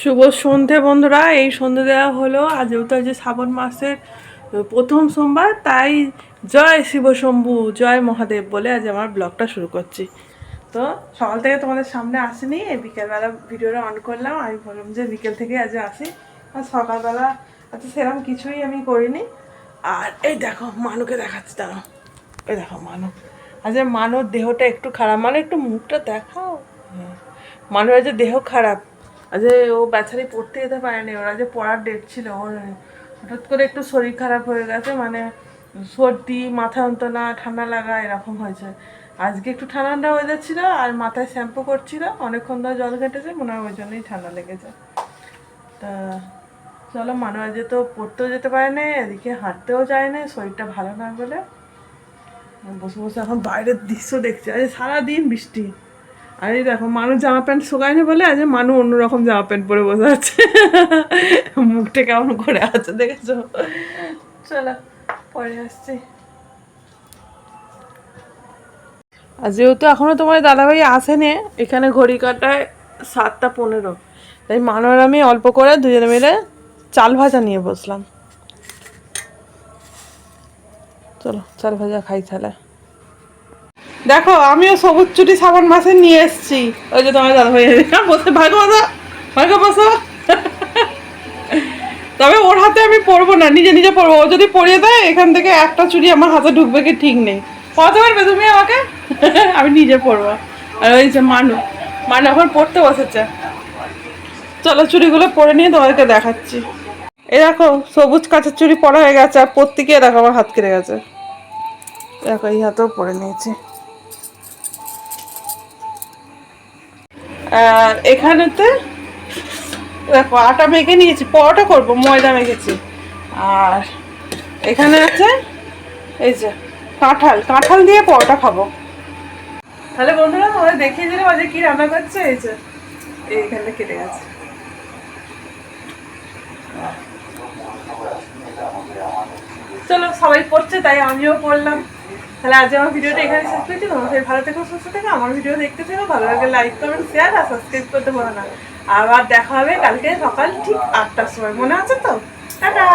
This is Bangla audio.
শুভ সন্ধে বন্ধুরা। এই সন্ধে দেওয়া হলো। আজ যেহেতু আজ শ্রাবণ মাসের প্রথম সোমবার। তাই জয় শিব শম্ভু জয় মহাদেব বলে আজ আমার ব্লগটা শুরু করছি। তো সকাল থেকে তোমাদের সামনে আসিনি। বিকেলবেলা ভিডিওটা অন করলাম। আমি বললাম যে বিকেল থেকে আজ আসি। আর সকালবেলা এত সেরকম কিছুই আমি করিনি। আর এই দেখো, মানুকে দেখাচ্ছি, দাঁড়াও। এই দেখো, মানু। আজ মানুর দেহটা একটু খারাপ। মানে একটু মুখটা দেখাও। মানুষের যে দেহ খারাপ। আজ ও বেচারি পড়তে যেতে পারেনি, ওরা যে পড়ার ডেট ছিল, ওর হঠাৎ করে একটু শরীর খারাপ হয়ে গেছে মানে সর্দি, মাথা যন্ত্রণা, ঠান্ডা লাগা এরকম হয়েছে। আজকে একটু ঠান্ডা ঠান্ডা ওয়েদার ছিল আর মাথায় শ্যাম্পু করছিল, অনেকক্ষণ ধরে জল ঘেটেছে, মনে হয় ওই জন্যই ঠান্ডা লেগেছে। তা চলো মানুষ তো পড়তেও যেতে পারে না, এদিকে হাঁটতেও যায় না, শরীরটা ভালো না বলে। বসে বসে এখন বাইরের দৃশ্য দেখছি, আজ সারাদিন বৃষ্টি। আর দেখো মানুষ জামা প্যান্ট শুকায়নি বলে আজ মানু অন্যরকম জামা প্যান্ট পরে বসে আছে। মুখটা কেমন করে আছে দেখেছ? চলো, পরে আসছি। আর যেহেতু এখনও তোমার দাদাভাই আসেনি, এখানে ঘড়ি কাটায় সাতটা পনেরো। তাই মানুষ আমি অল্প করে দুজনে মিলে চাল ভাজা নিয়ে বসলাম। চলো, চাল ভাজা খাই তাহলে। দেখো, আমিও সবুজ চুটি শ্রাবণ মাসে নিয়ে এসেছি। ওই যে তোমার দাদা হয়ে বসে ভাগো বসো। ভাগো বসো। তবে ওর হাতে আমি পরবো না, নিজে নিজে পরবো। ও যদি পরিয়ে দেয়, এখান থেকে একটা চুড়ি আমার হাতে ঢুকবে কি ঠিক নেই। পড়াতে পারবে তুমি আমাকে? আমি নিজে পরবো। আর ওই যে মানু মানু এখন পড়তে বসেছে। চলো চুড়িগুলো পরে নিয়ে তোমাদেরকে দেখাচ্ছি। এই দেখো, সবুজ কাঁচের চুড়ি পরা হয়ে গেছে, আর প্রত্যেকে দেখো আমার হাত কেটে গেছে। দেখো, এই হাতেও পরে নিয়েছি। আর এখানেতে দেখো আটা মেখে নিয়েছি, পরোটা করব, ময়দা মেখেছি। আর এখানে আছে, এই যে কাঁঠাল কাঁঠাল দিয়ে পরোটা খাব। তাহলে বন্ধুরা তোমাদের দেখিয়ে দিলে আজকে কি রান্না করছে, এই যে এইখানে কেটে গেছে। চলো, সবাই করছে তাই আমিও করলাম তাহলে আজ আমার ভিডিওটা এখানে শেষ করছি। তোমাদের ভালো থেকো, সুস্থ থেকো, আমার ভিডিও দেখতে থেকো। ভালো লাগে লাইক কমেন্ট শেয়ার আর সাবস্ক্রাইব করতে বলো না। আবার দেখা হবে কালকে সকাল ঠিক আটটার সময়। মনে আছে তো? টাটা!